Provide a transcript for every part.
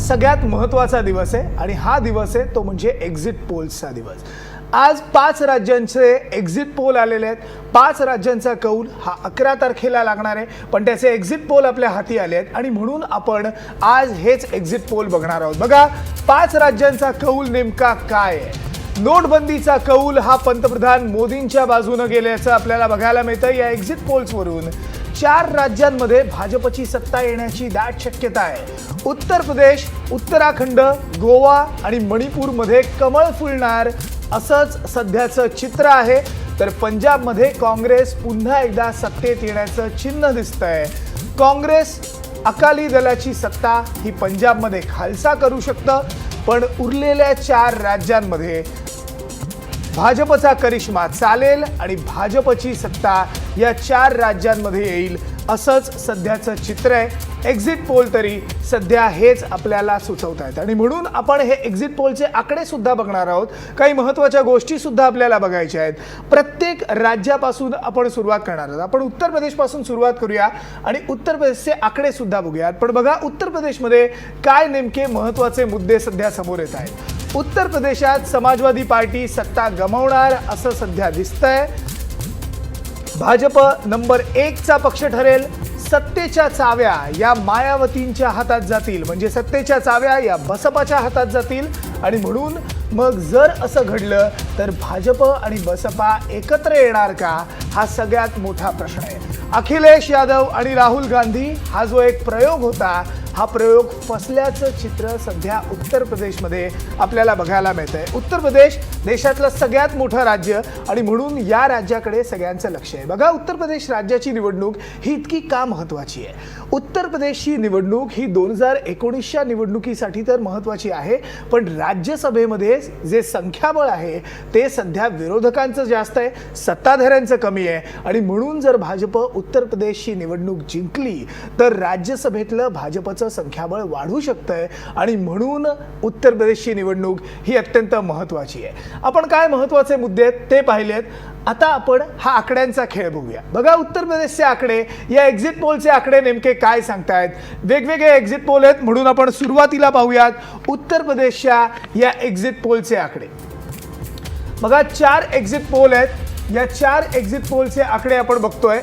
सगळ्यात महत्त्वाचा दिवस आहे आणि हा दिवस आहे तो म्हणजे एक्झिट पोल्सचा दिवस. आज पाच राज्यांचे एक्झिट पोल आलेले आहेत. पाच राज्यांचा कौल हा अकरा तारखेला लागणार आहे पण त्याचे एक्झिट पोल आपल्या हाती आले आहेत आणि म्हणून आपण आज हेच एक्झिट पोल बघणार आहोत. बघा पाच राज्यांचा कौल नेमका काय आहे? नोटबंदीचा कौल हा पंतप्रधान मोदींच्या बाजूनं गेल्याचं आपल्याला बघायला मिळतं या एक्झिट पोल्सवरून चार राज्यांमध्ये भाजपची सत्ता येण्याची दाट शक्यता आहे. उत्तर प्रदेश उत्तराखंड गोवा आणि मणिपूरमध्ये कमळ फुलणार असंच सध्याचं चित्र आहे. तर पंजाबमध्ये काँग्रेस पुन्हा एकदा सत्तेत येण्याचं चिन्ह दिसतंय. काँग्रेस अकाली दलाची सत्ता ही पंजाबमध्ये खालसा करू शकतं पण उरलेल्या चार राज्यांमध्ये भाजपचा करिश्मा चालेल आणि भाजपची सत्ता या चार राज्यांमध्ये येईल असंच सध्याचं चित्र आहे. एक्झिट पोल तरी सध्या हेच आपल्याला सुचवत आहेत आणि म्हणून आपण हे एक्झिट पोलचे आकडेसुद्धा बघणार आहोत. काही महत्त्वाच्या गोष्टीसुद्धा आपल्याला बघायच्या आहेत. प्रत्येक राज्यापासून आपण सुरुवात करणार आहोत. आपण उत्तर प्रदेशपासून सुरुवात करूया आणि उत्तर प्रदेशचे आकडेसुद्धा बघूयात. पण बघा उत्तर प्रदेशमध्ये काय नेमके महत्त्वाचे मुद्दे सध्या समोर येत आहेत. उत्तर प्रदेशात समाजवादी पार्टी सत्ता गमावणार असं सध्या दिसतंय. भाजप नंबर एकचा पक्ष ठरेल सत्तेच्या चाव्या या मायावतींच्या हातात जातील. म्हणजे सत्तेच्या चाव्या या बसपाच्या हातात जातील. आणि म्हणून मग जर असं घडलं तर भाजप आणि बसपा एकत्र येणार का? हा सगळ्यात मोठा प्रश्न आहे. अखिलेश यादव आणि राहुल गांधी हा जो एक प्रयोग होता हा प्रयोग फसल्याचं चित्र सध्या उत्तर प्रदेशमध्ये आपल्याला बघायला मिळतंय. उत्तर प्रदेश देशातलं सगळ्यात मोठं राज्य आणि म्हणून या राज्याकडे सगळ्यांचं लक्ष आहे. बघा उत्तर प्रदेश राज्याची निवडणूक ही इतकी का महत्त्वाची आहे? उत्तर प्रदेशची निवडणूक ही दोन हजार एकोणीसच्या निवडणुकीसाठी तर महत्त्वाची आहे पण राज्यसभेमध्ये जे संख्याबळ आहे ते सध्या विरोधकांचं जास्त आहे सत्ताधाऱ्यांचं कमी आहे. आणि म्हणून जर भाजप उत्तर प्रदेशची निवडणूक जिंकली तर राज्यसभेतलं भाजपचं संख्याबळ वाढू शकतंय आणि म्हणून उत्तर प्रदेशची निवडणूक ही अत्यंत महत्त्वाची आहे. आपण काय महत्त्वाचे मुद्दे आहेत ते पाहिलेत. आता आपण हा आकड्यांचा खेळ बघूया. बघा उत्तर प्रदेशचे आकडे. या एक्झिट पोलचे आकडे नेमके काय सांगतायत? वेगवेगळे एक्झिट पोल आहेत म्हणून आपण सुरुवातीला पाहूयात उत्तर प्रदेशच्या या एक्झिट पोलचे आकडे. बघा चार एक्झिट पोल आहेत. या चार एक्झिट पोलचे आकडे आपण बघतोय.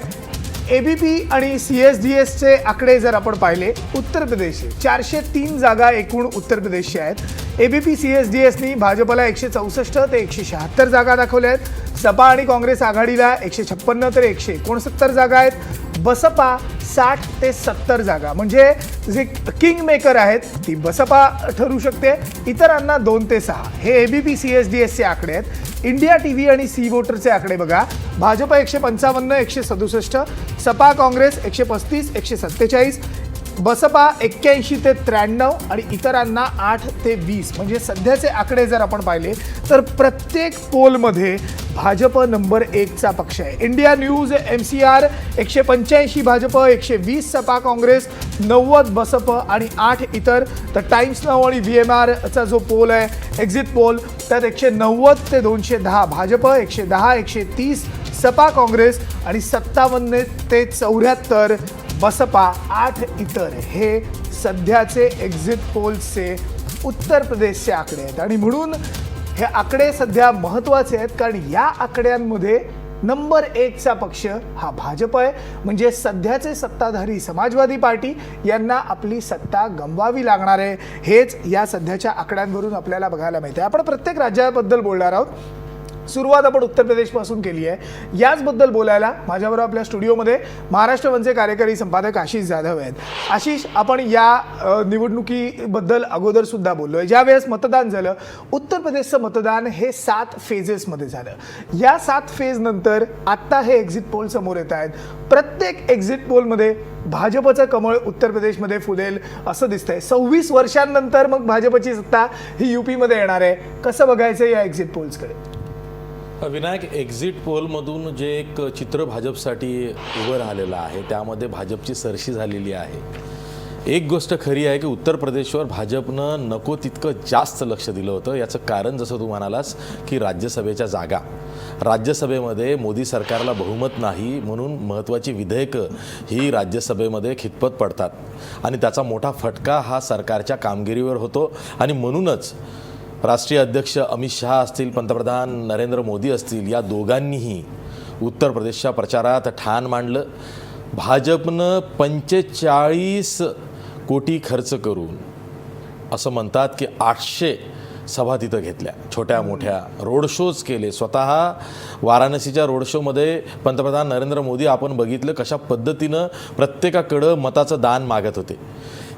एबीपी आणि सी एस डी एसचे आकडे जर आपण पाहिले उत्तर प्रदेशचे चारशे तीन जागा एकूण उत्तर प्रदेशचे आहेत. एबीपी सी एस डी एसनी भाजपला एकशे चौसष्ट ते एकशे शहात्तर जागा दाखवल्या आहेत. सपा आणि काँग्रेस आघाडीला एकशे छप्पन्न तर एकशे एकोणसत्तर जागा आहेत. बसपा साठ ते सत्तर जागा. म्हणजे जे किंग मेकर आहेत ती बसपा ठरू शकते. इतरांना दोन ते सहा. हे A B P C S D एसचे आकडे आहेत. इंडिया टी व्ही आणि सी वोटरचे आकडे बघा. भाजप एकशे पंचावन्न एकशे सदुसष्ट. सपा काँग्रेस एकशे पस्तीस एकशे सत्तेचाळीस. बसपा एक्क्याऐंशी ते त्र्याण्णव आणि इतरांना आठ ते वीस. म्हणजे सध्याचे आकडे जर आपण पाहिले तर प्रत्येक पोलमध्ये भाजप नंबर एकचा पक्ष आहे. India News M C R एकशे पंच्याऐंशी भाजप एकशे वीस सपा काँग्रेस नव्वद बसप आणि आठ इतर. तर टाइम्स नाव आणि व्ही एम आरचा जो पोल आहे एक्झिट पोल त्यात एकशे नव्वद ते दोनशे दहा भाजप एकशे दहा एकशे तीस सपा काँग्रेस आणि सत्तावन्न ते चौऱ्याहत्तर बसपा आठ इतर हे सध्याचे एक्झिट पोल्सचे उत्तर प्रदेशचे आकडे आहेत. आणि म्हणून हे आकडे सध्या महत्त्वाचे आहेत कारण या आकड्यांमध्ये नंबर एकचा पक्ष हा भाजप आहे. म्हणजे सध्याचे सत्ताधारी समाजवादी पार्टी यांना आपली सत्ता गमवावी लागणार आहे. हेच या सध्याच्या आकड्यांवरून आपल्याला बघायला मिळते आपण प्रत्येक राज्याबद्दल बोलणार आहोत. सुरुवात आपण उत्तर प्रदेशपासून केली आहे. याचबद्दल बोलायला माझ्याबरोबर आपल्या स्टुडिओमध्ये महाराष्ट्र वनचे कार्यकारी संपादक आशिष जाधव आहेत. आशिष आपण या निवडणुकीबद्दल अगोदर सुद्धा बोललो आहे ज्यावेळेस मतदान झालं उत्तर प्रदेशचं मतदान हे सात फेजेसमध्ये झालं. या सात फेजनंतर आत्ता हे एक्झिट पोल समोर येत आहेत. प्रत्येक एक्झिट पोलमध्ये भाजपचं कमळ उत्तर प्रदेशमध्ये फुलेल असं दिसतंय. सव्वीस वर्षांनंतर मग भाजपची सत्ता ही युपीमध्ये येणार आहे. कसं बघायचं या एक्झिट पोल्सकडे विनायक एक्झिट पोलमधून जे एक चित्र भाजपसाठी उभं राहिलेलं आहे त्यामध्ये भाजपची सरशी झालेली आहे. एक गोष्ट खरी आहे की उत्तर प्रदेशवर भाजपनं नको तितकं जास्त लक्ष दिलं होतं. याचं कारण जसं तू म्हणालास की राज्यसभेच्या जागा. राज्यसभेमध्ये मोदी सरकारला बहुमत नाही म्हणून महत्त्वाची विधेयकं ही राज्यसभेमध्ये खितपत पडतात. आणि त्याचा मोठा फटका हा सरकारच्या कामगिरीवर होतो. आणि म्हणूनच राष्ट्रीय अध्यक्ष अमित शहा असतील पंतप्रधान नरेंद्र मोदी असतील या दोघांनीही उत्तर प्रदेशच्या प्रचारात ठाण मांडलं. भाजपनं पंचेचाळीस कोटी खर्च करून असं म्हणतात की आठशे सभा तिथं घेतल्या. छोट्या मोठ्या रोड शोज केले. स्वतः वाराणसीच्या रोड शोमध्ये पंतप्रधान नरेंद्र मोदी आपण बघितलं कशा पद्धतीनं प्रत्येकाकडं मताचं दान मागत होते.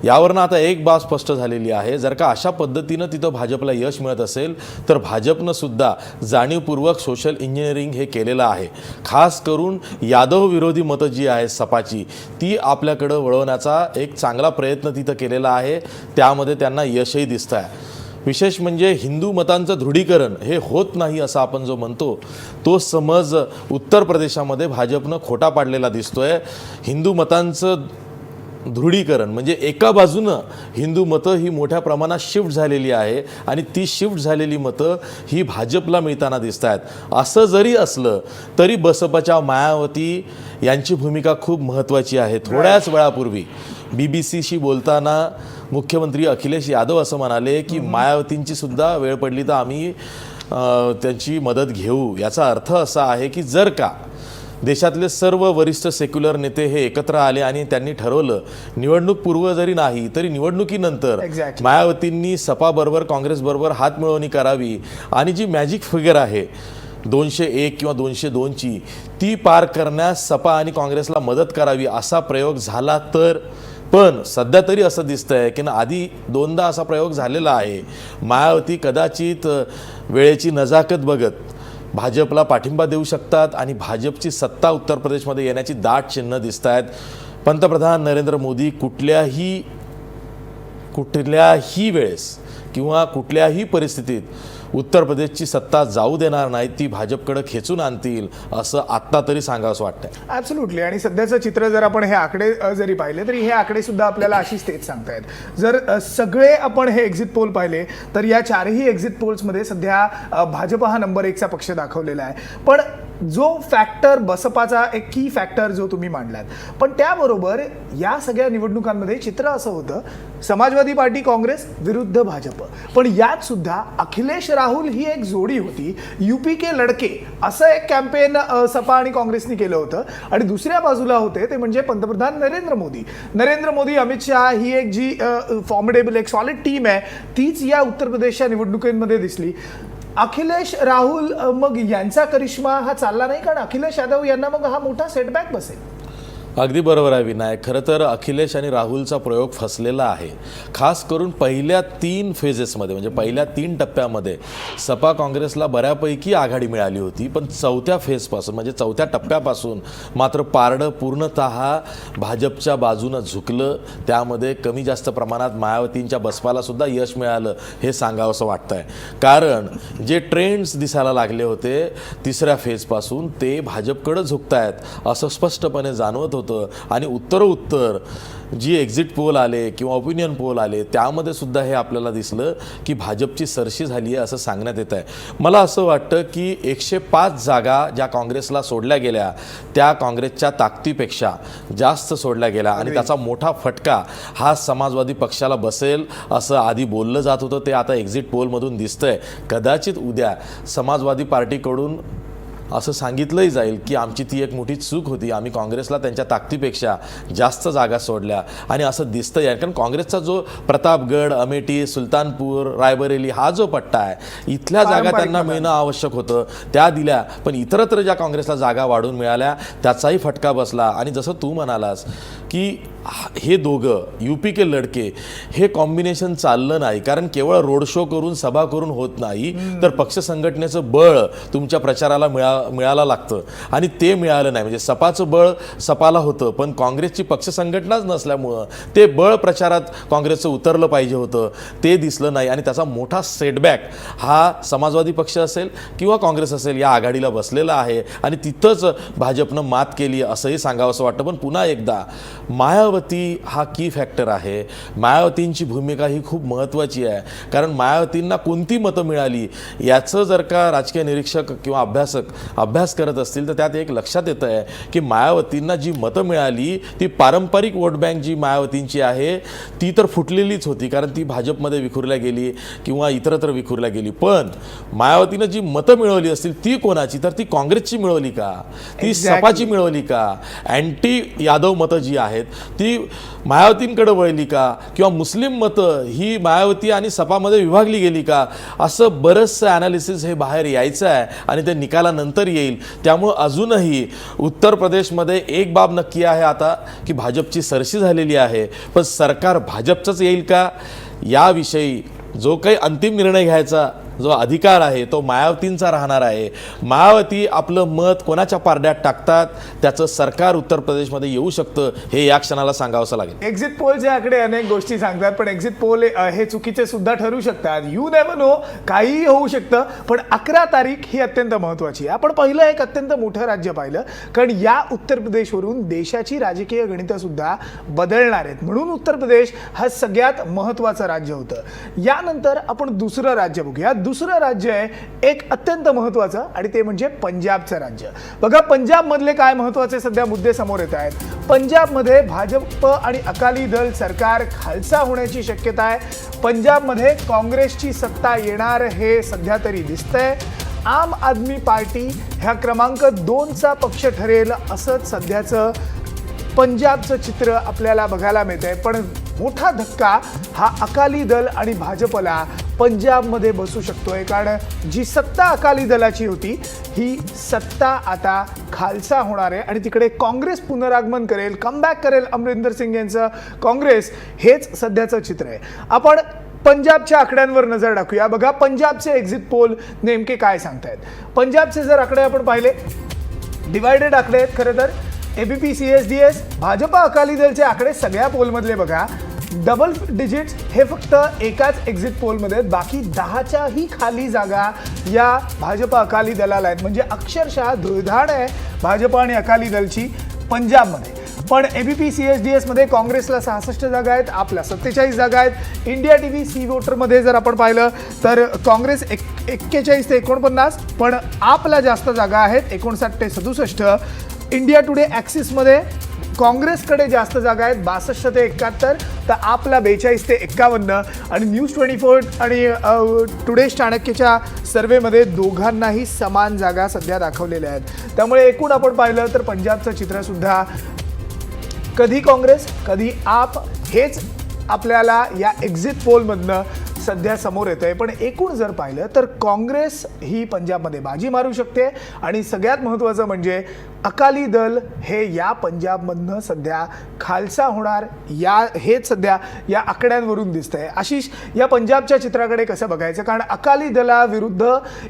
यावरनं आता एक बाब स्पष्ट झालेली आहे. जर का अशा पद्धतीनं तिथं भाजपला यश मिळत असेल तर भाजपनं सुद्धा जाणीवपूर्वक सोशल इंजिनिअरिंग हे केलेलं आहे. खास करून यादव विरोधी मतं जी आहेत सपाची ती आपल्याकडं वळवण्याचा एक चांगला प्रयत्न तिथं केलेला आहे. त्यामध्ये त्यांना यशही दिसतं आहे विशेष म्हणजे हिंदू मतांचं दृढीकरण हे होत नाही असं आपण जो म्हणतो तो समज उत्तर प्रदेशामध्ये भाजपनं खोटा पाडलेला दिसतोय. हिंदू मतांचं दृढीकरण म्हणजे एका बाजूनं हिंदू मतं ही मोठ्या प्रमाणात शिफ्ट झालेली आहे आणि ती शिफ्ट झालेली मतं ही भाजपला मिळताना दिसत आहेत असं जरी असलं तरी बसपाच्या मायावती यांची भूमिका खूप महत्त्वाची आहे. थोड्याच वेळापूर्वी बी बी सीशी बोलताना मुख्यमंत्री अखिलेश यादव असं म्हणाले की मायावतींची सुद्धा वेळ पडली तर आम्ही त्यांची मदत घेऊ. याचा अर्थ असा आहे की जर का देशातले सर्व वरिष्ठ सेक्युलर नेते हे एकत्र आले आणि त्यांनी ठरवलं निवडणूक पूर्व जरी नाही तरी निवडणुकीनंतर Exactly. मायावतींनी सपाबरोबर काँग्रेसबरोबर हातमिळवणी करावी आणि जी मॅजिक फिगर आहे दोनशे एक किंवा दोनशे दोनची ती पार करण्यास सपा आणि काँग्रेसला मदत करावी असा प्रयोग झाला तर पण सध्या तरी असं दिसतंय की ना आधी दोनदा असा प्रयोग झालेला आहे मायावती कदाचित वेळेची नजाकत बघत भाजपला पाठिंबा देऊ शकतात आणि भाजपची सत्ता उत्तर प्रदेशमध्ये येण्याची दाट चिन्ह दिसत आहेत पंतप्रधान नरेंद्र मोदी कुठल्याही कुठल्याही वेळेस किंवा कुठल्याही परिस्थितीत उत्तर प्रदेशची सत्ता जाऊ देणार नाही ती भाजपकडे खेचून आणतील असं आत्ता तरी सांगावंसं वाटतं ॲब्सोल्युटली आणि सध्याचं चित्र जर आपण हे आकडे जरी पाहिले तरी हे आकडे सुद्धा आपल्याला अशी स्टेज सांगतायत. जर सगळे आपण हे एक्झिट पोल पाहिले तर या चारही एक्झिट पोल्समध्ये सध्या भाजप हा नंबर एकचा पक्ष दाखवलेला आहे. पण जो फॅक्टर बसपाचा एक की फॅक्टर जो तुम्ही मांडलात. पण त्याबरोबर या सगळ्या निवडणुकांमध्ये चित्र असं होतं समाजवादी पार्टी काँग्रेस विरुद्ध भाजप. पण यात सुद्धा अखिलेश राहुल ही एक जोडी होती. यूपी के लडके असं एक कॅम्पेन सपा आणि काँग्रेसनी केलं होतं. आणि दुसऱ्या बाजूला होते ते म्हणजे पंतप्रधान नरेंद्र मोदी. नरेंद्र मोदी अमित शहा ही एक जी फॉर्मिडेबल एक सॉलिड टीम आहे तीच या उत्तर प्रदेशच्या निवडणुकींमध्ये दिसली. अखिलेश राहुल मग यांचा करिश्मा हा चालला नाही कारण अखिलेश यादव यांना मग हा मोठा सेटबॅक बसेल. अगदी बरोबर आहे विनायक. खरं तर अखिलेश आणि राहुलचा प्रयोग फसलेला आहे. खास करून पहिल्या तीन फेजेसमध्ये म्हणजे पहिल्या तीन टप्प्यामध्ये सपा काँग्रेसला बऱ्यापैकी आघाडी मिळाली होती पण चौथ्या फेजपासून म्हणजे चौथ्या टप्प्यापासून मात्र पारडं पूर्णतः भाजपच्या बाजूनं झुकलं. त्यामध्ये कमी जास्त प्रमाणात मायावतींच्या बसपाला सुद्धा यश मिळालं हे सांगावंसं वाटतंय. कारण जे ट्रेंड्स दिसायला लागले होते तिसऱ्या फेजपासून ते भाजपकडं झुकतायत असं स्पष्टपणे जाणवत होतं. आणि उत्तरोत्तर जी एक्झिट पोल आले किंवा ओपिनियन पोल आले त्यामध्ये सुद्धा हे आपल्याला दिसलं की भाजपची सरशी झाली आहे असं सांगण्यात येत आहे मला असं वाटतं की एकशे पाच जागा ज्या काँग्रेसला सोडल्या गेल्या त्या काँग्रेसच्या ताकदीपेक्षा जास्त सोडल्या गेल्या. आणि त्याचा मोठा फटका हा समाजवादी पक्षाला बसेल असं आधी बोललं जात होतं ते आता एक्झिट पोलमधून दिसतंय. कदाचित उद्या समाजवादी पार्टीकडून असं सांगितलंही जाईल की आमची ती एक मोठी चूक होती. आम्ही काँग्रेसला त्यांच्या ताकदीपेक्षा जास्त जागा सोडल्या. आणि असं दिसतं आहे. कारण काँग्रेसचा जो प्रतापगड अमेठी सुलतानपूर रायबरेली हा जो पट्टा आहे इथल्या जागा त्यांना. मिळणं आवश्यक होतं. त्या दिल्या. पण इतरत्र ज्या काँग्रेसला जागा वाढून मिळाल्या त्याचाही फटका बसला. आणि जसं तू म्हणालास की हे दोघं युपी के लडके हे कॉम्बिनेशन चाललं नाही. कारण केवळ रोड शो करून सभा करून होत नाही तर पक्ष संघटनेचं बळ तुमच्या प्रचाराला मिळा मिळायला लागतं. आणि ते मिळालं नाही. म्हणजे सपाचं बळ सपाला होतं पण काँग्रेसची पक्ष संघटनाच नसल्यामुळं ते बळ प्रचारात काँग्रेसचं उतरलं पाहिजे होतं. ते दिसलं नाही. आणि त्याचा मोठा सेटबॅक हा समाजवादी पक्ष असेल किंवा काँग्रेस असेल या आघाडीला बसलेला आहे. आणि तिथंच भाजपनं मात केली असंही सांगावंसं वाटतं. पण पुन्हा एकदा मायावती मायावती हा की फॅक्टर आहे. मायावतींची भूमिका ही खूप महत्त्वाची आहे. कारण मायावतींना कोणती मतं मिळाली याचं जर का राजकीय निरीक्षक किंवा अभ्यासक अभ्यास करत असतील तर त्यात एक लक्षात येतं आहे की मायावतींना जी मतं मिळाली ती पारंपरिक वोट बँक जी मायावतींची आहे ती तर फुटलेलीच होती. कारण ती भाजपमध्ये विखुरल्या गेली किंवा इतरत्र विखुरल्या गेली. पण मायावतीनं जी मतं मिळवली असतील ती कोणाची? तर ती काँग्रेसची मिळवली का? ती Exactly. सपाची मिळवली का? अँटी यादव मतं जी आहेत ती ती मायावतींकडे वळली का? किंवा मुस्लिम मतं ही मायावती आणि सपामध्ये विभागली गेली का? असं बरंचसं ॲनालिसिस हे बाहेर यायचं आहे आणि ते निकालानंतर येईल. त्यामुळं अजूनही उत्तर प्रदेशमध्ये एक बाब नक्की आहे आता की भाजपची सरशी झालेली आहे. पण सरकार भाजपचंच येईल का? याविषयी जो काही अंतिम निर्णय घ्यायचा जो अधिकार आहे तो मायावतींचा राहणार आहे. मायावती आपलं मत कोणाच्या पारड्यात टाकतात त्याचं सरकार उत्तर प्रदेशमध्ये येऊ शकतं हे या क्षणाला सांगावंसं लागेल. एक्झिट पोलचे आकडे अनेक गोष्टी सांगतात पण एक्झिट पोल हे चुकीचे सुद्धा ठरू शकतात यू नेव्हर नो काहीही होऊ शकतं पण अकरा तारीख ही अत्यंत महत्वाची आहे. आपण पहिलं एक अत्यंत मोठं राज्य पाहिलं कारण या उत्तर प्रदेशवरून देशाची राजकीय गणितं सुद्धा बदलणार आहेत. म्हणून उत्तर प्रदेश हा सगळ्यात महत्वाचं राज्य होतं. यानंतर आपण दुसरं राज्य बघूया. दुसरं राज्य आहे एक अत्यंत महत्वाचं आणि ते म्हणजे पंजाबचं राज्य. बघा पंजाबमधले काय महत्त्वाचे सध्या मुद्दे समोर येत आहेत. पंजाबमध्ये भाजप आणि अकाली दल सरकार खालसा होण्याची शक्यता आहे. पंजाबमध्ये काँग्रेसची सत्ता येणार हे सध्या तरी दिसतंय. आम आदमी पार्टी ह्या क्रमांक दोनचा पक्ष ठरेल असंच सध्याचं पंजाबचं चित्र आपल्याला बघायला मिळतंय. पण मोठा धक्का हा अकाली दल आणि भाजपला पंजाबमध्ये बसू शकतोय. कारण जी सत्ता अकाली दलाची होती ही सत्ता आता खालसा होणार आहे. आणि तिकडे काँग्रेस पुनरागमन करेल कमबॅक करेल अमरिंदर सिंग यांचं काँग्रेस हेच सध्याचं चित्र आहे. आपण पंजाबच्या आकड्यांवर नजर टाकूया. बघा पंजाबचे एक्झिट पोल नेमके काय सांगतायत. पंजाबचे जर आकडे आपण पाहिले डिवायडेड आकडे आहेत खरं तर. ABP C S D S Bhajpa Akali दलचे आकडे सगळ्या पोलमधले बघा. डबल डिजिट्स हे फक्त एकाच एक्झिट पोलमध्ये आहेत. बाकी दहाच्याही खाली जागा या भाजपा अकाली दलाला आहेत. म्हणजे अक्षरशः धुळधाड आहे भाजप आणि अकाली दलची पंजाबमध्ये. पण एबीपी सी एस डी एसमध्ये काँग्रेसला सहासष्ट जागा आहेत आपल्या सत्तेचाळीस जागा आहेत. इंडिया टी व्ही सी वोटरमध्ये जर आपण पाहिलं तर काँग्रेस एक एक्केचाळीस ते एकोणपन्नास पण आपला जास्त जागा आहेत एकोणसाठ ते सदुसष्ट. इंडिया टुडे ॲक्सिसमध्ये काँग्रेसकडे जास्त जागा आहेत बासष्ट ते एकाहत्तर तर आपला बेचाळीस ते एक्कावन्न आणि न्यूज ट्वेंटी फोर आणि टुडे चाणक्यच्या सर्वेमध्ये दोघांनाही समान जागा सध्या दाखवलेल्या आहेत. त्यामुळे एकूण आपण पाहिलं तर पंजाबचं चित्रसुद्धा कधी काँग्रेस कधी आप हेच आपल्याला या एक्झिट पोलमधनं सध्या समोर येत आहे पण एकूण जर पाहिलं तर काँग्रेस ही पंजाबमध्ये बाजी मारू शकते आणि सगळ्यात महत्त्वाचं म्हणजे अकाली दल हे या पंजाबमधनं सध्या खालसा होणार या हेच सध्या या आकड्यांवरून दिसतंय. आशिष या पंजाबच्या चित्राकडे कसं बघायचं? कारण अकाली दलाविरुद्ध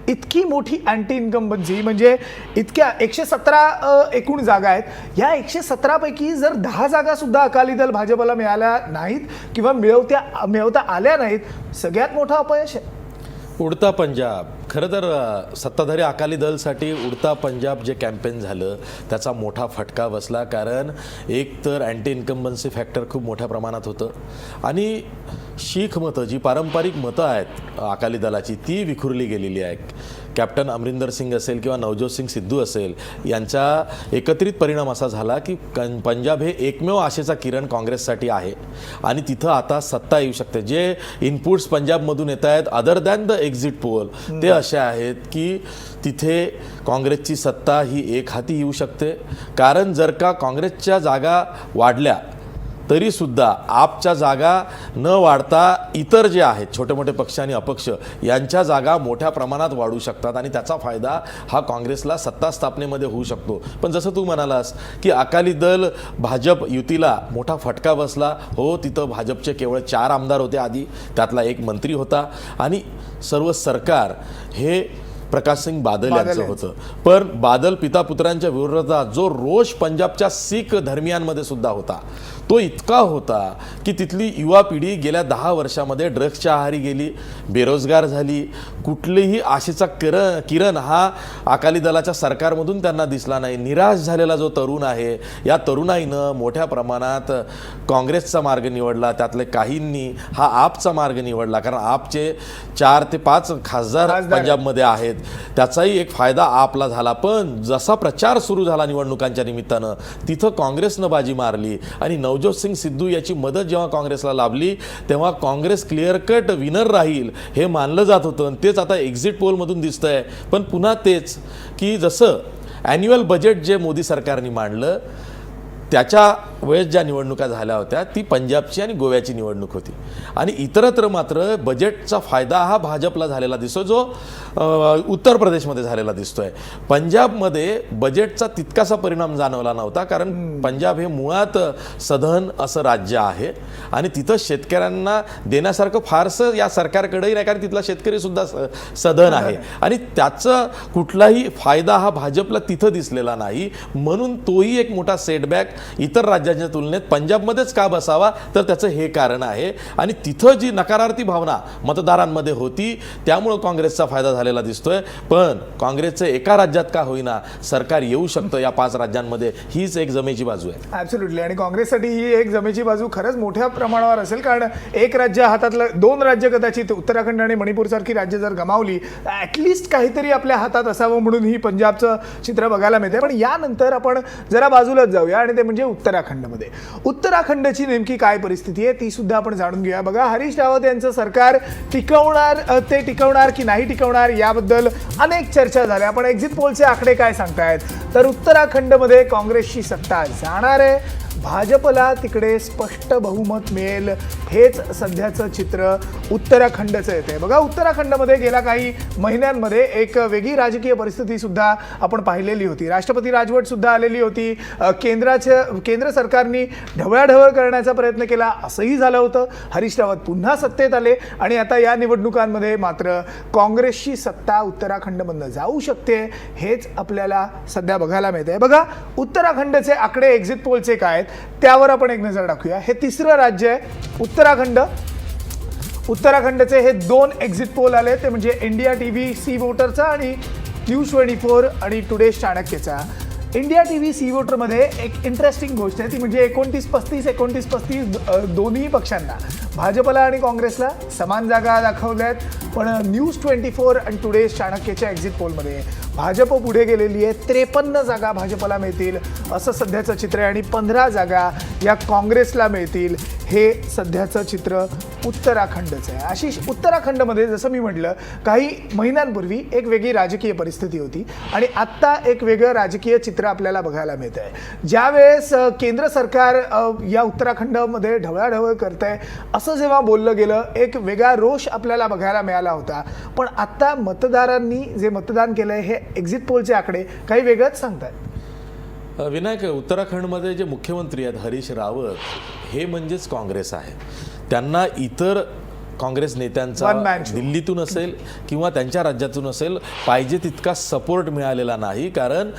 इतकी मोठी अँटी इन्कम्बन्सी म्हणजे इतक्या एकशे सतरा एकूण जागा आहेत. या एकशे सतरापैकी जर दहा जागासुद्धा अकाली दल भाजपला मिळाल्या नाहीत किंवा मिळवत्या मिळवता आल्या नाहीत सगळ्यात मोठं अपयश आहे. उडता पंजाब. खरं तर सत्ताधारी अकाली दलसाठी उडता पंजाब जे कॅम्पेन झालं त्याचा मोठा फटका बसला. कारण एक तर अँटी इन्कम्बन्सी फॅक्टर खूप मोठ्या प्रमाणात होतं. आणि शीख मतं जी पारंपरिक मतं आहेत अकाली दलाची ती विखुरली गेलेली आहे कॅप्टन अमरिंदर सिंग असेल किंवा नवजोत सिंग सिद्धू असेल यांचा एकत्रित परिणाम असा झाला की कं पंजाब हे एकमेव आशेचा किरण काँग्रेससाठी आहे. आणि तिथं आता सत्ता येऊ शकते. जे इनपुट्स पंजाबमधून येत आहेत other than the exit poll ते असे आहेत की तिथे काँग्रेसची सत्ता ही एक हाती येऊ शकते. कारण जर का काँग्रेसच्या जागा वाढल्या तरीसुद्धा आपच्या जागा न वाढता इतर जे आहेत छोटे मोठे पक्ष आणि अपक्ष यांच्या जागा मोठ्या प्रमाणात वाढू शकतात आणि त्याचा फायदा हा काँग्रेसला सत्ता स्थापनेमध्ये होऊ शकतो. पण जसं तू म्हणालास की अकाली दल भाजप युतीला मोठा फटका बसला हो तिथं भाजपचे केवळ चार आमदार होते आधी त्यातला एक मंत्री होता आणि सर्व सरकार हे प्रकाश सिंग बादल यांचं. होतं. पण बादल पिता पुत्रांच्या विरोधात जो रोष पंजाबच्या शीख धर्मियांमध्ये सुद्धा होता. तो इतका होता की तिथली युवा पिढी गेल्या दहा वर्षामध्ये ड्रग्सच्या आहारी गेली बेरोजगार झाली. कुठलीही आशेचा किर किरण हा अकाली दलाच्या सरकारमधून त्यांना दिसला नाही. निराश झालेला जो तरुण आहे या तरुणाईनं मोठ्या प्रमाणात काँग्रेसचा मार्ग निवडला त्यातले काहींनी हा आपचा मार्ग निवडला. कारण आपचे चार ते पाच खासदार. पंजाबमध्ये आहेत. त्याचाही एक फायदा आपला झाला. पण जसा प्रचार सुरू झाला निवडणुकांच्या निमित्तानं तिथं काँग्रेसनं बाजी मारली आणि नवजोत सिंग सिद्धू याची मदत जेव्हा काँग्रेसला लाभली तेव्हा काँग्रेस क्लिअर कट विनर राहील हे मानलं जात होतं आणि तेच आता एक्झिट पोलमधून दिसतंय. पण पुन्हा तेच की जसं ॲन्युअल बजेट जे मोदी सरकारने मांडलं त्याच्या वेळेस ज्या निवडणुका झाल्या होत्या ती पंजाबची आणि गोव्याची निवडणूक होती. आणि इतरत्र मात्र बजेटचा फायदा हा भाजपला झालेला दिसतो जो उत्तर प्रदेशमध्ये झालेला दिसतोय. पंजाबमध्ये बजेटचा तितकासा परिणाम जाणवला नव्हता कारण पंजाब हे मुळात सधन असं राज्य आहे. आणि तिथं शेतकऱ्यांना देण्यासारखं फारसं या सरकारकडेही नाही कारण तिथला शेतकरी सुद्धा स- सधन आहे. आणि त्याचा कुठलाही फायदा हा भाजपला तिथं दिसलेला नाही. म्हणून तोही एक मोठा सेटबॅक इतर राज्यांच्या तुलनेत पंजाबमध्येच का बसावा? तर त्याचं हे कारण आहे. आणि तिथं जी नकारार्थी भावना मतदारांमध्ये होती त्यामुळं काँग्रेसचा फायदा झालेला दिसतोय. पण काँग्रेसचं एका राज्यात का होईना सरकार येऊ शकतं या पाच राज्यांमध्ये हीच एक जमेची बाजू आहे. ॲब्सोल्युटली आणि काँग्रेससाठी ही एक जमेची बाजू खरंच मोठ्या प्रमाणावर असेल कारण एक राज्य हातातलं दोन राज्य कदाचित उत्तराखंड आणि मणिपूरसारखी राज्य जर गमावली ॲटलिस्ट काहीतरी आपल्या हातात असावं म्हणून ही पंजाबचं चित्र बघायला मिळते पण यानंतर आपण जरा बाजूलाच जाऊया आणि ते म्हणजे उत्तराखंडमध्ये. उत्तराखंडची नेमकी काय परिस्थिती आहे ती सुद्धा आपण जाणून घेऊया. बघा हरीश रावत यांचं सरकार टिकवणार ते टिकवणार की नाही टिकवणार याबद्दल अनेक चर्चा झाल्या. पण एक्झिट पोलचे आकडे काय सांगतायत? तर उत्तराखंडमध्ये काँग्रेसची सत्ता जाणार आहे. भाजपला तिकडे स्पष्ट बहुमत मिळेल हेच सध्याचं चित्र उत्तराखंडचं येते बघा उत्तराखंडमध्ये गेल्या काही महिन्यांमध्ये एक वेगळी राजकीय परिस्थिती सुद्धा आपण पाहिलेली होती. राष्ट्रपती राजवट सुद्धा आलेली होती. केंद्राच्या केंद्र सरकारनी ढवळाढवळ करण्याचा प्रयत्न केला असंही झालं होतं. हरीश रावत पुन्हा सत्तेत आले आणि आता या निवडणुकांमध्ये मात्र काँग्रेसची सत्ता उत्तराखंडमधनं जाऊ शकते हेच आपल्याला सध्या बघायला मिळते बघा उत्तराखंडचे आकडे एक्झिट पोलचे काय आहेत? त्यावर आपण एक नजर टाकूया. हे तिसरं राज्य आहे उत्तराखंड. उत्तराखंडचे हे दोन एक्झिट पोल आले ते म्हणजे इंडिया टी व्ही सी वोटरचा आणि न्यूज ट्वेंटी फोर आणि टुडे चाणक्यचा इंडिया टी व्ही सी वोटरमध्ये एक इंटरेस्टिंग गोष्ट आहे. ती म्हणजे एकोणतीस पस्तीस एकोणतीस पस्तीस दोन्ही पक्षांना. भाजपला आणि काँग्रेसला समान जागा दाखवल्या आहेत पण न्यूज ट्वेंटी फोर आणि टुडे चाणक्यच्या एक्झिट पोलमध्ये भाजप पुढे गेलेली आहे. त्रेपन्न जागा भाजपला मिळतील असं सध्याचं चित्र आहे. आणि पंधरा जागा या काँग्रेसला मिळतील हे सध्याचं चित्र उत्तराखंडचं आहे. अशी उत्तराखंडमध्ये जसं मी म्हटलं काही महिन्यांपूर्वी एक वेगळी राजकीय परिस्थिती होती आणि आत्ता एक वेगळं राजकीय चित्र आपल्याला बघायला मिळत आहे ज्यावेळेस केंद्र सरकार या उत्तराखंडमध्ये ढवळाढवळ करत आहे असं जेव्हा बोललं गेलं एक वेगळा रोष आपल्याला बघायला मिळाला होता. पण आत्ता मतदारांनी जे मतदान केलं आहे हे एक्झिट पोलचे आकडे काही वेगळंच सांगतात विनायक उत्तराखंडमध्ये जे मुख्यमंत्री आहेत हरीश रावत हे म्हणजेच काँग्रेस आहे. त्यांना इतर काँग्रेस नेत्यांचा. दिल्लीतून असेल किंवा त्यांच्या राज्यातून असेल पाहिजे तितका सपोर्ट मिळालेला नाही. कारण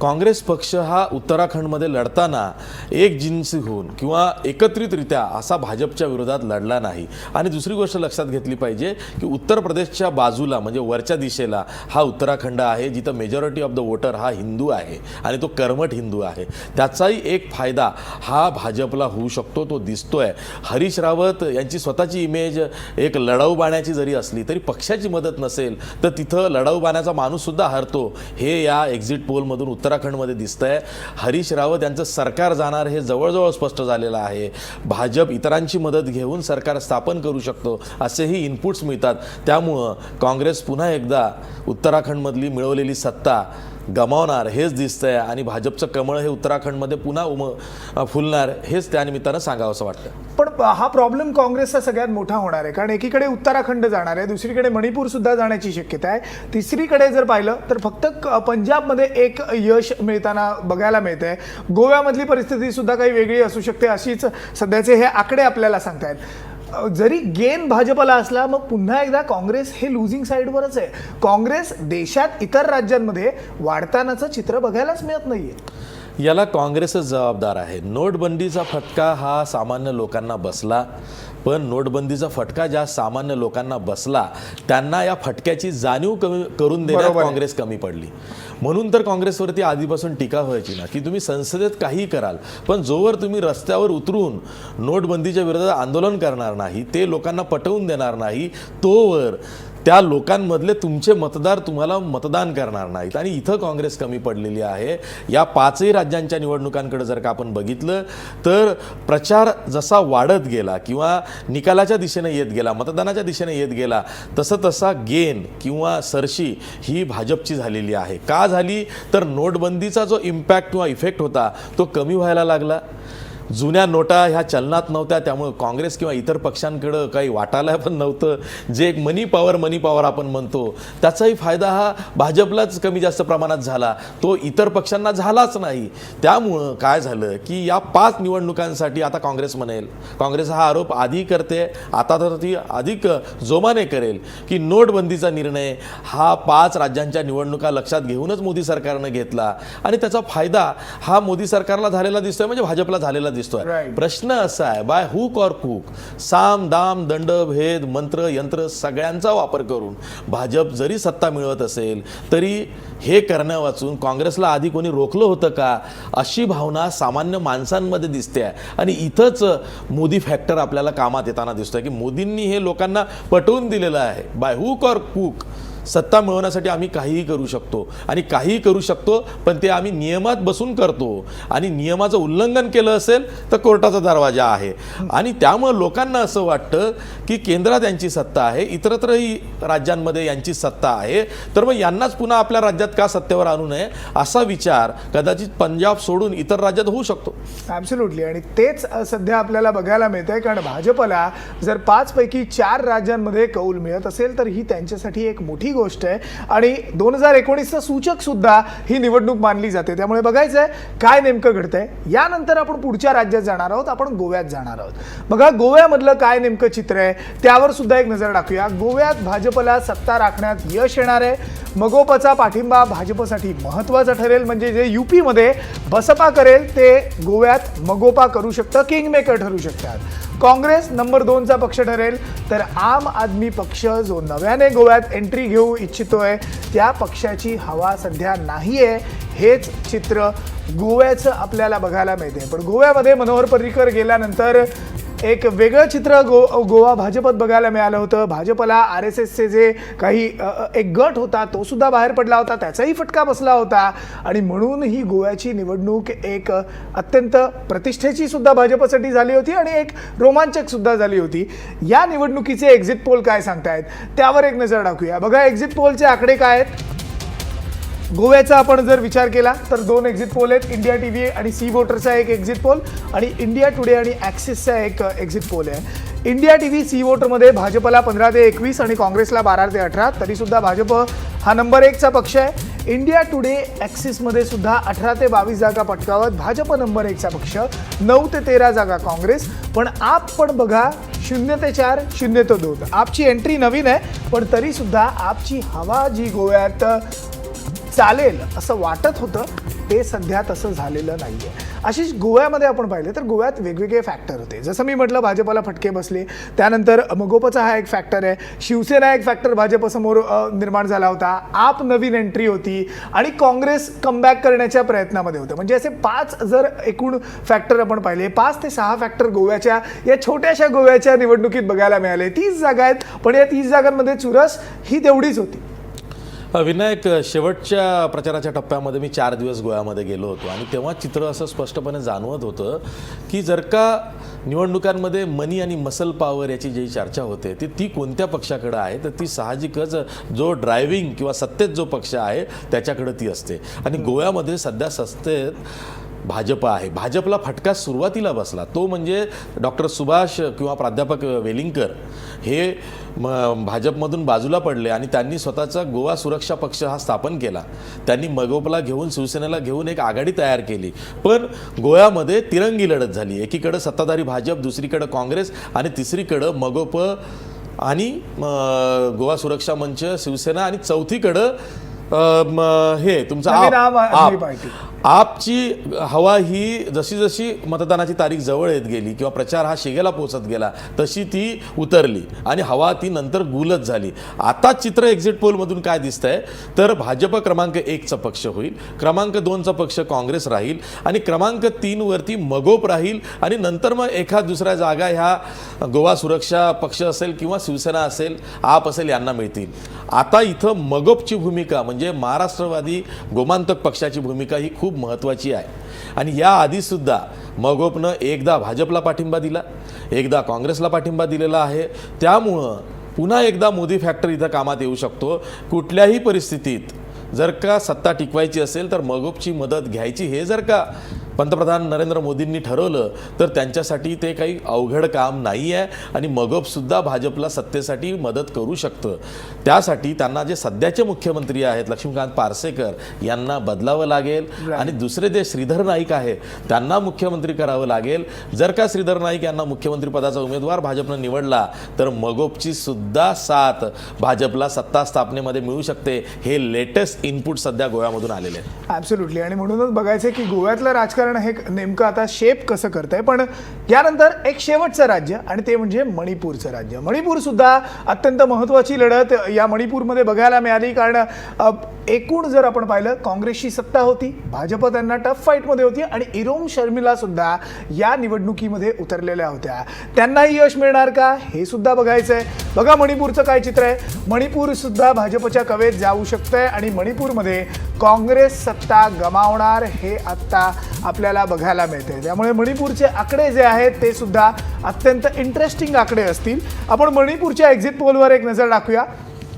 काँग्रेस पक्ष हा उत्तराखंडमध्ये लढताना एक जिन्सी होऊन किंवा एकत्रितरित्या असा भाजपच्या विरोधात लढला नाही. आणि दुसरी गोष्ट लक्षात घेतली पाहिजे की उत्तर प्रदेशच्या बाजूला म्हणजे वरच्या दिशेला हा उत्तराखंड आहे जिथं मेजॉरिटी ऑफ द वोटर हा हिंदू आहे आणि तो कर्मठ हिंदू आहे. त्याचाही एक फायदा हा भाजपला होऊ शकतो तो दिसतोय. हरीश रावत यांची स्वतःची इमेज एक लढाऊ बाण्याची जरी असली तरी पक्षाची मदत नसेल तर तिथं लढाऊ बाण्याचा माणूससुद्धा हरतो. हे या एक्झिट पोलमधून उत्तराखंडमध्ये दिसतंय. हरीश रावत यांचं सरकार जाणार हे जवळजवळ स्पष्ट झालेलं आहे. भाजप इतरांची मदत घेऊन सरकार स्थापन करू शकतो असेही इनपुट्स मिळतात. त्यामुळं काँग्रेस पुन्हा एकदा उत्तराखंडमधली मिळवलेली सत्ता गमावणार हेच दिसतंय. आणि भाजपचं कमळ हे उत्तराखंडमध्ये पुन्हा उम फुलणार हेच त्यानिमित्तानं सांगावं असं वाटतं. पण हा प्रॉब्लेम काँग्रेसचा सगळ्यात मोठा होणार आहे. कारण एकीकडे उत्तराखंड जाणार आहे दुसरीकडे मणिपूर सुद्धा जाण्याची शक्यता आहे. तिसरीकडे जर पाहिलं तर फक्त क- पंजाबमध्ये एक यश मिळताना बघायला मिळतंय. गोव्यामधली परिस्थिती सुद्धा काही वेगळी असू शकते अशीच सध्याचे हे आकडे आपल्याला सांगतायत. जरी गेन भाजपला असला मग पुन्हा एकदा काँग्रेस हे लुझिंग साईडवरच आहे. काँग्रेस देशात इतर राज्यांमध्ये वाढतानाचं चित्र बघायलाच मिळत नाहीये. याला काँग्रेसच जबाबदार आहे. नोटबंदीचा फटका हा सामान्य लोकांना बसला. पण नोटबंदीचा फटका ज्या सामान्य लोकांना बसला त्यांना या फटक्याची जाणीव कमी करून देण्यात. काँग्रेस कमी पडली म्हणून तर काँग्रेसवरती आधीपासून टीका व्हायची ना की तुम्ही संसदेत काहीही कराल पण जोवर तुम्ही रस्त्यावर उतरून नोटबंदीच्या विरोधात आंदोलन करणार नाही ते लोकांना पटवून देणार नाही तोवर त्या लोकांमधले तुमचे मतदार तुम्हाला मतदान करणार नाहीत. आणि इथं काँग्रेस कमी पडलेली आहे. या पाचही राज्यांच्या निवडणुकांकडे जर का आपण बघितलं तर प्रचार जसा वाढत गेला किंवा निकालाच्या दिशेने येत गेला मतदानाच्या दिशेने येत गेला तसं तसा गेन किंवा सरशी ही भाजपची झालेली आहे. का झाली? तर नोटबंदीचा जो इम्पॅक्ट किंवा इफेक्ट होता तो कमी व्हायला लागला. जुन्या नोटा ह्या चलनात नव्हत्या त्यामुळे काँग्रेस किंवा इतर पक्षांकडं काही वाटायला पण नव्हतं. जे एक मनी पॉवर मनी पॉवर आपण म्हणतो त्याचाही फायदा हा भाजपलाच कमी जास्त प्रमाणात झाला. तो इतर पक्षांना झालाच नाही. त्यामुळं काय झालं की या पाच निवडणुकांसाठी आता काँग्रेस म्हणेल. काँग्रेस हा आरोप आधी करते आता तर ती अधिक जोमाने करेल की नोटबंदीचा निर्णय हा पाच राज्यांच्या निवडणुका लक्षात घेऊनच मोदी सरकारनं घेतला. आणि त्याचा फायदा हा मोदी सरकारला झालेला दिसतोय म्हणजे भाजपला झालेला दिसतोय. प्रश्न असा आहे बाय हुक और कुक साम दाम दंड भेद मंत्र यंत्र सगळ्यांचा वापर करून भाजप जरी सत्ता मिळवत असेल तरी हे करण्या वाचून काँग्रेसला आधी कोणी रोखलं होतं का? अशी भावना सामान्य माणसांमध्ये दिसते आहे. आणि इथंच मोदी फॅक्टर आपल्याला कामात येताना दिसतोय की मोदींनी हे लोकांना पटवून दिलेलं आहे. बाय हुक और कुक सत्ता मिळवण्यासाठी आम्ही काहीही करू शकतो. आणि काहीही करू शकतो पण ते आम्ही नियमात बसून करतो. आणि नियमाचं उल्लंघन केलं असेल तर कोर्टाचा दरवाजा आहे. आणि त्यामुळं लोकांना असं वाटतं की केंद्रात यांची सत्ता आहे इतरत्रही राज्यांमध्ये यांची सत्ता आहे तर मग यांनाच पुन्हा आपल्या राज्यात का सत्तेवर आणू नये असा विचार कदाचित पंजाब सोडून इतर राज्यात होऊ शकतो. ॲब्सोल्युटली आणि तेच सध्या आपल्याला बघायला मिळतंय कारण भाजपला जर पाचपैकी चार राज्यांमध्ये कौल मिळत असेल तर ही त्यांच्यासाठी एक मोठी गोष्ट आहे. आणि दोन हजार एकोणीसचा सूचक सुद्धा ही निवडणूक मानली जाते. त्यामुळे बघायचं आहे काय नेमकं घडतंय. यानंतर आपण पुढच्या राज्यात जाणार आहोत. आपण गोव्यात जाणार आहोत. बघा गोव्यामधलं काय नेमकं चित्र आहे त्यावर सुद्धा एक नजर टाकूया. गोव्यात भाजपला सत्ता राखण्यात यश येणार आहे. मगोपाचा पाठिंबा भाजपसाठी महत्त्वाचा ठरेल. म्हणजे जे युपीमध्ये बसपा करेल ते गोव्यात मगोपा करू शकतं किंग मेकर ठरू शकतात. काँग्रेस नंबर दोनचा पक्ष ठरेल तर आम आदमी पक्ष जो नव्याने गोव्यात एंट्री घेऊ इच्छितोय त्या पक्षाची हवा सध्या नाही आहे हेच चित्र गोव्याचं आपल्याला बघायला मिळते पण गोव्यामध्ये मनोहर पर्रिकर गेल्यानंतर एक वेगळं चित्र गो गोवा भाजपत बघायला मिळालं होतं. भाजपला आर एस एसचे जे काही एक गट होता तो सुद्धा बाहेर पडला होता. त्याचाही फटका बसला होता. आणि म्हणून ही गोव्याची निवडणूक एक अत्यंत प्रतिष्ठेची सुद्धा भाजपसाठी झाली होती आणि एक रोमांचक सुद्धा झाली होती. या निवडणुकीचे एक्झिट पोल काय सांगतायत? त्यावर एक नजर टाकूया. बघा एक्झिट पोलचे आकडे काय आहेत? गोव्याचा आपण जर विचार केला तर दोन एक्झिट पोल आहेत. इंडिया टी व्ही आणि सी वोटरचा एक एक्झिट पोल आणि इंडिया टुडे आणि ॲक्सिसचा एक uh, एक्झिट पोल आहे. इंडिया टी व्ही सी वोटरमध्ये भाजपला पंधरा ते एकवीस आणि काँग्रेसला बारा ते अठरा. तरीसुद्धा भाजप हा नंबर एकचा पक्ष आहे. इंडिया टुडे ॲक्सिसमध्ये सुद्धा अठरा ते बावीस जागा पटकावत भाजप नंबर एकचा पक्ष. नऊ ते तेरा जागा काँग्रेस. पण आप पण बघा शून्य ते चार शून्य ते दोन. आपची एंट्री नवीन आहे पण तरीसुद्धा आपची हवा जी गोव्यात चालेल असं वाटत होतं ते सध्या तसं झालेलं नाही आहे अशीच गोव्यामध्ये आपण पाहिले तर गोव्यात वेगवेगळे फॅक्टर होते. जसं मी म्हटलं भाजपला फटके बसले. त्यानंतर मगोपचा हा एक फॅक्टर आहे. शिवसेना एक फॅक्टर भाजपसमोर निर्माण झाला होता. आप नवीन एंट्री होती आणि काँग्रेस कमबॅक करण्याच्या प्रयत्नामध्ये होतं. म्हणजे असे पाच जर एकूण फॅक्टर आपण पाहिले पाच ते सहा फॅक्टर गोव्याच्या या छोट्याशा गोव्याच्या निवडणुकीत बघायला मिळाले. तीस जागा आहेत पण या तीस जागांमध्ये चुरस ही तेवढीच होती. विनायक शेवटच्या प्रचाराच्या टप्प्यामध्ये मी चार दिवस गोव्यामध्ये गेलो होतो आणि तेव्हा चित्र असं स्पष्टपणे जाणवत होतं की जर का निवडणुकांमध्ये मनी आणि मसल पॉवर याची जी चर्चा होते ती ती कोणत्या पक्षाकडे आहे? तर ती साहजिकच जो ड्रायव्हिंग किंवा सत्तेत जो पक्ष आहे त्याच्याकडे ती असते. आणि गोव्यामध्ये सध्या सत्तेत भाजप आहे. भाजपला फटका सुरुवातीला बसला. तो म्हणजे डॉक्टर सुभाष किंवा प्राध्यापक वेलिंगकर हे म भाजपमधून बाजूला पडले आणि त्यांनी स्वतःचा गोवा सुरक्षा पक्ष हा स्थापन केला. त्यांनी मगोपला घेऊन शिवसेनेला घेऊन एक आघाडी तयार केली. पण गोव्यामध्ये तिरंगी लढत झाली. एकीकडं सत्ताधारी भाजप दुसरीकडं काँग्रेस आणि तिसरीकडं मगोप आणि गोवा सुरक्षा मंच शिवसेना आणि चौथीकडं हे तुमचं आपची हवा ही जशी जशी मतदानाची तारीख जवळ येत गेली किंवा प्रचार हा शिगेला पोहोचत गेला तशी ती उतरली आणि हवा ती नंतर गुलत झाली. आता चित्र एक्झिट पोलमधून काय दिसतंय? तर भाजप क्रमांक एकचा पक्ष होईल क्रमांक दोनचा पक्ष काँग्रेस राहील आणि क्रमांक तीनवरती मगोप राहील आणि नंतर मग एखाद दुसऱ्या जागा ह्या गोवा सुरक्षा पक्ष असेल किंवा शिवसेना असेल आप असेल यांना मिळतील. आता इथं मगोपची भूमिका म्हणजे महाराष्ट्रवादी गोमांतक पक्षाची भूमिका ही खूप महत्त्वाची आहे. आणि या आधीसुद्धा मगोपनं एकदा भाजपला पाठिंबा दिला एकदा काँग्रेसला पाठिंबा दिलेला आहे. त्यामुळं पुन्हा एकदा मोदी फॅक्टर इथं कामात येऊ शकतो. कुठल्याही परिस्थितीत जर का सत्ता टिकवायची असेल तर मगोपची मदत घ्यायची हे जर का पंतप्रधान नरेंद्र मोदींनी ठरवलं तर त्यांच्यासाठी ते काही अवघड काम नाही आहे आणि मगोपसुद्धा भाजपला सत्तेसाठी मदत करू शकतं. त्यासाठी त्यांना जे सध्याचे मुख्यमंत्री आहेत लक्ष्मीकांत पार्सेकर यांना बदलावं लागेल आणि दुसरे जे श्रीधर नाईक आहे त्यांना मुख्यमंत्री करावं लागेल. जर का श्रीधर नाईक यांना मुख्यमंत्री पदाचा उमेदवार भाजपनं निवडला तर मगोपची सुद्धा साथ भाजपला सत्ता स्थापनेमध्ये मिळू शकते. हे लेटेस्ट इनपुट सध्या गोव्यामधून आलेले आहेत. ॲब्सोल्युटली आणि म्हणूनच बघायचं की गोव्यातलं राजकारण हे नेमकं आता शेप कसं करतंय? पण यानंतर एक शेवटचं राज्य आणि ते म्हणजे मणिपूरचं राज्य. मणिपूर सुद्धा अत्यंत महत्त्वाची लढत या मणिपूरमध्ये बघायला मिळाली. कारण एकूण जर आपण पाहिलं काँग्रेसची सत्ता होती भाजप त्यांना टफ फाईटमध्ये होती आणि इरोम शर्मिला सुद्धा या निवडणुकीमध्ये उतरलेल्या होत्या. त्यांनाही यश मिळणार का? हे सुद्धा बघायचं आहे बघा मणिपूरचं काय चित्र आहे. मणिपूर सुद्धा भाजपच्या कवेत जाऊ शकतंय आणि मणिपूरमध्ये काँग्रेस सत्ता गमावणार हे आत्ता आपल्याला बघायला मिळते त्यामुळे मणिपूरचे आकडे जे आहेत ते सुद्धा अत्यंत इंटरेस्टिंग आकडे असतील. आपण मणिपूरच्या एक्झिट पोलवर एक नजर टाकूया.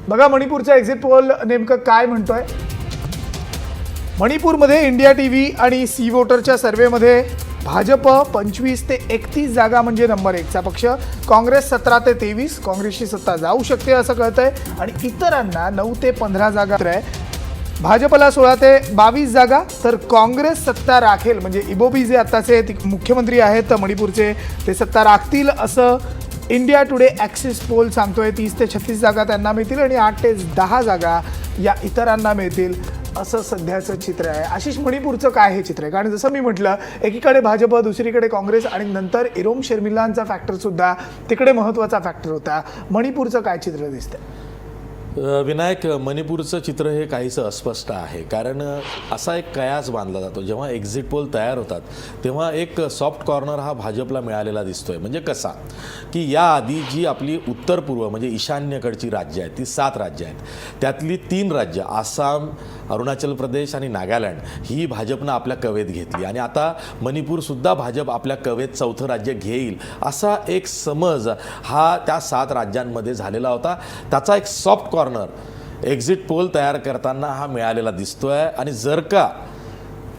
बघा मणिपूरचा एक्झिट पोल नेमकं काय म्हणतोय. मणिपूरमध्ये इंडिया टी व्ही आणि सी वोटरच्या सर्वेमध्ये भाजप पंचवीस ते एकतीस जागा म्हणजे नंबर एकचा पक्ष. काँग्रेस सतरा ते तेवीस काँग्रेसची सत्ता जाऊ शकते असं कळतंय. आणि इतरांना नऊ ते पंधरा जागा आहे. भाजपला सोळा ते बावीस जागा तर काँग्रेस सत्ता राखेल. म्हणजे इबोबी जे आत्ताचे मुख्यमंत्री आहेत मणिपूरचे ते सत्ता राखतील असं इंडिया टुडे ॲक्सिस पोल सांगतोय. तीस ते छत्तीस जागा त्यांना मिळतील आणि आठ ते दहा जागा या इतरांना मिळतील असं सध्याचं चित्र आहे. आशिष मणिपूरचं काय हे चित्र आहे? कारण जसं मी म्हटलं एकीकडे भाजप दुसरीकडे काँग्रेस आणि नंतर इरोम शर्मिलांचा फॅक्टरसुद्धा तिकडे महत्त्वाचा फॅक्टर होता. मणिपूरचं काय चित्र दिसतं विनायक मणिपूरचं चित्र हे काहीसं अस्पष्ट आहे. कारण असा एक कयास बांधला जातो. जेव्हा एक्झिट पोल तयार होतात तेव्हा एक सॉफ्ट कॉर्नर हा भाजपला मिळालेला दिसतो आहे म्हणजे कसा? की याआधी जी आपली उत्तर पूर्व म्हणजे ईशान्यकडची राज्य आहेत ती सात राज्य आहेत. त्यातली तीन राज्य आसाम अरुणाचल प्रदेश आणि नागालँड ही भाजपनं आपल्या कवेत घेतली. आणि आता मणिपूरसुद्धा भाजप आपल्या कवेत चौथं राज्य घेईल असा एक समज हा त्या सात राज्यांमध्ये झालेला होता. त्याचा एक सॉफ्ट कॉर्नर एक्झिट पोल तयार करताना हा मिळालेला दिसतोय. आणि जर का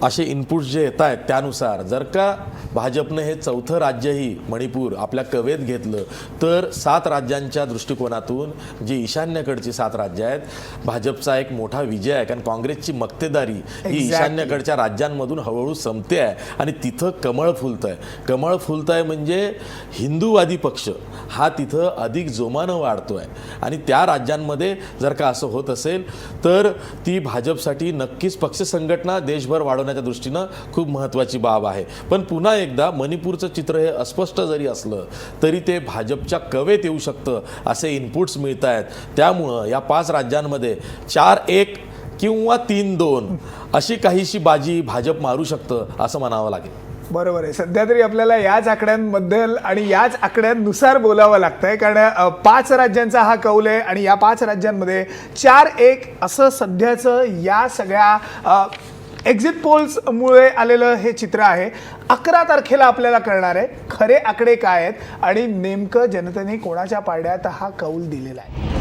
असे इनपुट्स जे येत आहेत त्यानुसार जर का भाजपनं हे चौथं राज्यही मणिपूर आपल्या कवेत घेतलं तर सात राज्यांच्या दृष्टिकोनातून जी ईशान्येकडची सात राज्य आहेत भाजपचा एक मोठा विजय आहे कारण काँग्रेसची मक्तेदारी ही. ईशान्येकडच्या राज्यांमधून हळूहळू संपते आहे आणि तिथं कमळ फुलतंय कमळ फुलतंय म्हणजे हिंदूवादी पक्ष हा तिथं अधिक जोमानं वाढतोय आणि त्या राज्यांमध्ये जर का असं होत असेल तर ती भाजपसाठी नक्कीच पक्ष संघटना देशभर करण्याच्या दृष्टीनं खूप महत्त्वाची बाब आहे. पण पुन्हा एकदा मणिपूरचं चित्र हे अस्पष्ट जरी असलं तरी ते भाजपच्या कवेत येऊ शकतं असे इनपुट्स मिळत आहेत त्यामुळं या पाच राज्यांमध्ये चार एक किंवा तीन दोन अशी काहीशी बाजी भाजप मारू शकतं असं म्हणावं लागेल. बरोबर आहे. सध्या तरी आपल्याला याच आकड्यांबद्दल आणि याच आकड्यांनुसार बोलावं लागतंय कारण पाच राज्यांचा हा कौल आहे आणि या पाच राज्यांमध्ये चार एक असं सध्याचं या सगळ्या एक्झिट पोल्समुळे आलेलं हे चित्र आहे. अकरा तारखेला आपल्याला कळणार आहे. खरे आकडे काय आहेत? आणि नेमकं जनतेने कोणाच्या पाड्यात हा कौल दिलेला आहे?